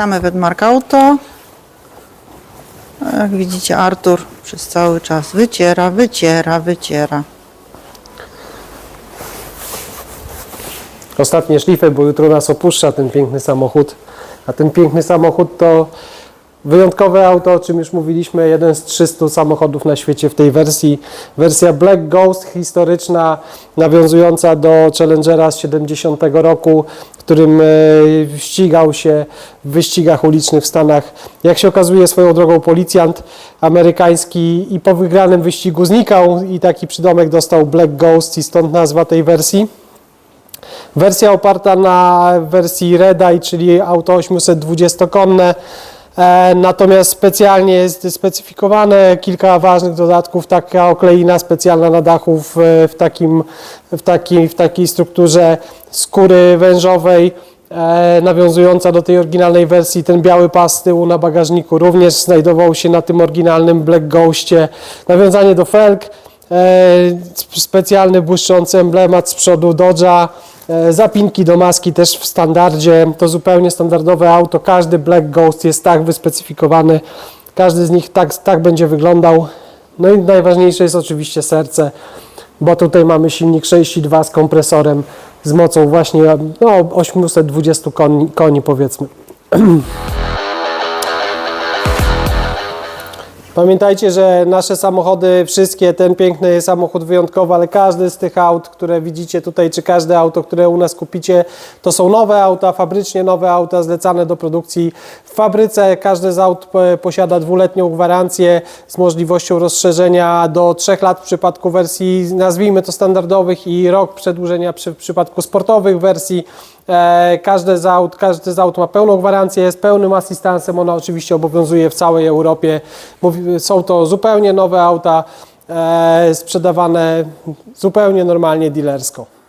Witamy w Edmark Auto. Jak widzicie, Artur przez cały czas wyciera, wyciera, wyciera. Ostatnie szlify, bo jutro nas opuszcza ten piękny samochód. A ten piękny samochód to wyjątkowe auto, o czym już mówiliśmy, jeden z 300 samochodów na świecie w tej wersji. Wersja Black Ghost, historyczna, nawiązująca do Challengera z 70 roku, którym e, ścigał się w wyścigach ulicznych w Stanach. Jak się okazuje, swoją drogą policjant amerykański i po wygranym wyścigu znikał i taki przydomek dostał Black Ghost i stąd nazwa tej wersji. Wersja oparta na wersji Redeye, czyli auto 820-konne. E, natomiast specjalnie jest specyfikowane kilka ważnych dodatków, taka okleina specjalna na dachu w, takim, w, takiej, w takiej strukturze skóry wężowej, e, nawiązująca do tej oryginalnej wersji. Ten biały pas tyłu na bagażniku również znajdował się na tym oryginalnym Black Ghostie. Nawiązanie do felg, specjalny błyszczący emblemat z przodu Dodge'a, e, zapinki do maski też w standardzie, to zupełnie standardowe auto, każdy Black Ghost jest tak wyspecyfikowany, każdy z nich tak, tak będzie wyglądał. No i najważniejsze jest oczywiście serce, bo tutaj mamy silnik 6.2 z kompresorem z mocą właśnie no, 820 koni, koni powiedzmy. Pamiętajcie, że nasze samochody, wszystkie, ten piękny samochód wyjątkowy, ale każdy z tych aut, które widzicie tutaj, czy każde auto, które u nas kupicie, to są nowe auta, fabrycznie nowe auta zlecane do produkcji w fabryce. Każde z aut e, posiada dwuletnią gwarancję z możliwością rozszerzenia do 3 lat w przypadku wersji, nazwijmy to standardowych i rok przedłużenia przy, w przypadku sportowych wersji. E, Każde z, aut, z aut ma pełną gwarancję, z pełnym asystansem. Ona oczywiście obowiązuje w całej Europie. Są to zupełnie nowe auta, e, sprzedawane zupełnie normalnie dealersko.